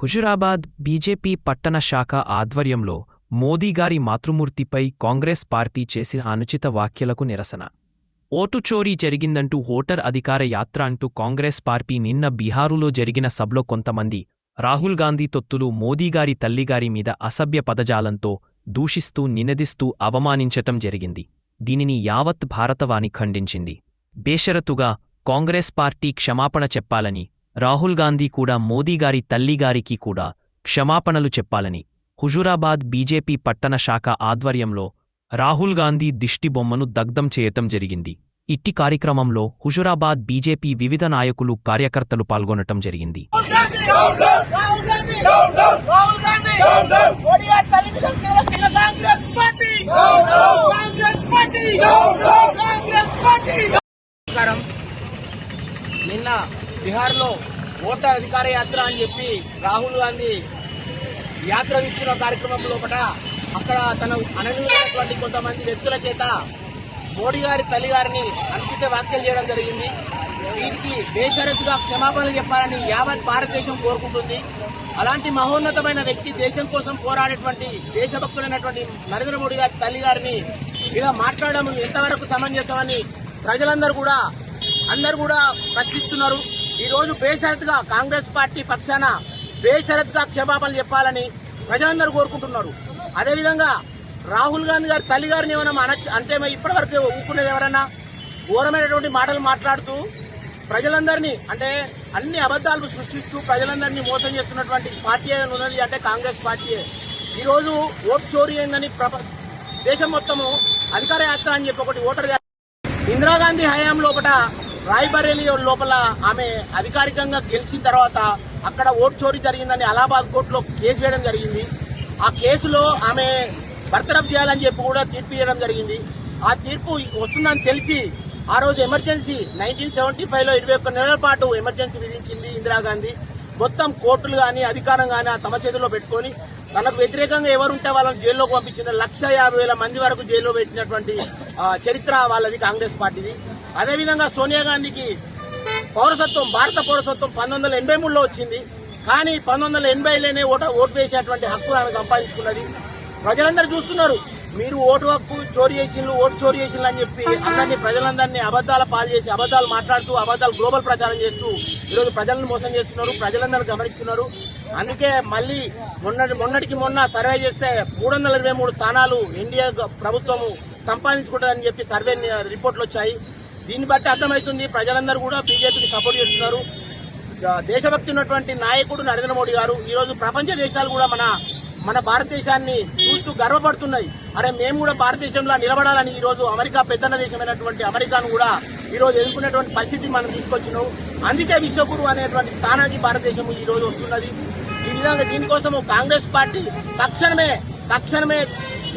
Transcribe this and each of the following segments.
Huzurabad BJP పట్టణ శాఖ ఆధ్వర్యంలో మోదీగారి మాతృమూర్తిపై కాంగ్రెస్ పార్టీ చేసిన అనుచిత వ్యాఖ్యలకు నిరసన. ఓటు చోరీ జరిగిందంటూ ఓటర్ అధికార యాత్ర అంటూ కాంగ్రెస్ పార్టీ నిన్న బీహారులో జరిగిన సభలో కొంతమంది రాహుల్ గాంధీ తొత్తులు మోదీగారి తల్లిగారి మీద అసభ్య పదజాలంతో దూషిస్తూ నినదిస్తూ అవమానించటం జరిగింది. దీనిని యావత్ భారతవాణి ఖండించింది. బేషరతుగా కాంగ్రెస్ పార్టీ క్షమాపణ చెప్పాలని రాహుల్ గాంధీ కూడా మోదీగారి తల్లిగారికి కూడా క్షమాపణలు చెప్పాలని హుజురాబాద్ బీజేపీ పట్టణ శాఖ ఆధ్వర్యంలో రాహుల్ గాంధీ దిష్టిబొమ్మను దగ్ధం చేయటం జరిగింది. ఇట్టి కార్యక్రమంలో హుజురాబాద్ బీజేపీ వివిధ నాయకులు కార్యకర్తలు పాల్గొనటం జరిగింది. నిన్న బీహార్లో ఓటర్ అధికార యాత్ర అని చెప్పి రాహుల్ గాంధీ యాత్ర తీసుకున్న కార్యక్రమం లోపల అక్కడ తన అనన్యమైనటువంటి కొంతమంది వ్యక్తుల చేత మోడీ గారి తల్లి గారిని అంకిత వ్యాఖ్యలు చేయడం జరిగింది. వీటికి బేషరతుగా క్షమాపణలు చెప్పాలని యావత్ భారతదేశం కోరుకుంటుంది. అలాంటి మహోన్నతమైన వ్యక్తి దేశం కోసం పోరాడేటువంటి దేశభక్తులైనటువంటి నరేంద్ర మోడీ గారి తల్లి గారిని ఇలా మాట్లాడడం ఎంతవరకు సమంజసమని ప్రజలందరూ కూడా అందరూ కూడా ప్రశ్నిస్తున్నారు. ఈ రోజు బేషరతుగా కాంగ్రెస్ పార్టీ పక్షాన బేషరతుగా క్షమాపణలు చెప్పాలని ప్రజలందరూ కోరుకుంటున్నారు. అదేవిధంగా రాహుల్ గాంధీ గారి తల్లి గారిని ఏమైనా అనొచ్చు అంటే ఇప్పటివరకు ఊపుకునేది ఎవరన్నా? ఘోరమైనటువంటి మాటలు మాట్లాడుతూ ప్రజలందరినీ అంటే అన్ని అబద్దాలు సృష్టిస్తూ ప్రజలందరినీ మోసం చేస్తున్నటువంటి పార్టీ ఉన్నది అంటే కాంగ్రెస్ పార్టీయే. ఈ రోజు ఓట్ చోరీ అయిందని దేశం మొత్తము అధికార యాత్ర అని చెప్పి ఒకటి ఓటర్ ఇందిరాగాంధీ హయాంలో ఒకట రాయ్బరేలీ లోపల ఆమె అధికారికంగా గెలిచిన తర్వాత అక్కడ ఓట్ చోరీ జరిగిందని అలహాబాద్ కోర్టులో కేసు వేయడం జరిగింది. ఆ కేసులో ఆమె బర్తరఫ్ చేయాలని చెప్పి కూడా తీర్పు ఇవ్వడం జరిగింది. ఆ తీర్పు వస్తుందని తెలిసి ఆ రోజు ఎమర్జెన్సీ నైన్టీన్ సెవెంటీ ఫైవ్లో ఇరవై ఒక్క నెలల పాటు ఎమర్జెన్సీ విధించింది ఇందిరాగాంధీ. మొత్తం కోర్టులు కానీ అధికారం కానీ ఆ తమ చేతిలో పెట్టుకొని తనకు వ్యతిరేకంగా ఎవరుంటే వాళ్ళని జైల్లోకి పంపించిన లక్ష యాభై వేల మంది వరకు జైల్లో పెట్టినటువంటి చరిత్ర వాళ్ళది కాంగ్రెస్ పార్టీది. అదేవిధంగా సోనియా గాంధీకి పౌరసత్వం భారత పౌరసత్వం పంతొమ్మిది వందల ఎనభై మూడులో వచ్చింది. కానీ పంతొమ్మిది వందల ఎనభైలోనే ఓట ఓటు వేసేటువంటి హక్కు ఆమె సంపాదించుకున్నది. ప్రజలందరూ చూస్తున్నారు మీరు ఓటు హక్కు చోరీ చేసిండ్రు ఓటు చోరీ చేసిండ్రు అని చెప్పి అందరినీ ప్రజలందరినీ అబద్దాల పాలు చేసి అబద్దాలు మాట్లాడుతూ అబద్దాలు గ్లోబల్ ప్రచారం చేస్తూ ఈరోజు ప్రజలను మోసం చేస్తున్నారు ప్రజలందరూ గమనిస్తున్నారు. అందుకే మళ్ళీ మొన్నటి మొన్నటికి మొన్న సర్వే చేస్తే మూడు వందల ఇరవై మూడు స్థానాలు ఎన్డీఏ ప్రభుత్వము సంపాదించుకుంటుందని చెప్పి సర్వే రిపోర్ట్లు వచ్చాయి. దీన్ని బట్టి అర్థమవుతుంది ప్రజలందరూ కూడా బీజేపీకి సపోర్ట్ చేస్తున్నారు. దేశభక్తి ఉన్నటువంటి నాయకుడు నరేంద్ర మోడీ గారు ఈ రోజు ప్రపంచ దేశాలు కూడా మన మన భారతదేశాన్ని చూస్తూ గర్వపడుతున్నాయి. అరే మేము కూడా భారతదేశంలో నిలబడాలని ఈ రోజు అమెరికా పెద్దన్న దేశమైనటువంటి అమెరికాను కూడా ఈ రోజు ఎదుర్కొనేటువంటి పరిస్థితి మనం తీసుకొచ్చినాం. అందుకే విశ్వగురు అనేటువంటి స్థానానికి భారతదేశం ఈ రోజు వస్తున్నది. ఈ విధంగా దీనికోసం కాంగ్రెస్ పార్టీ తక్షణమే తక్షణమే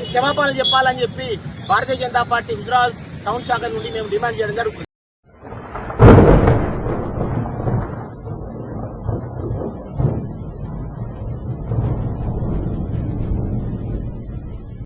క్షమాపణలు చెప్పాలని చెప్పి భారతీయ జనతా పార్టీ గుజరాత్ టౌన్ శాఖ నుండి మేము డిమాండ్ చేయడం జరుగుతుంది.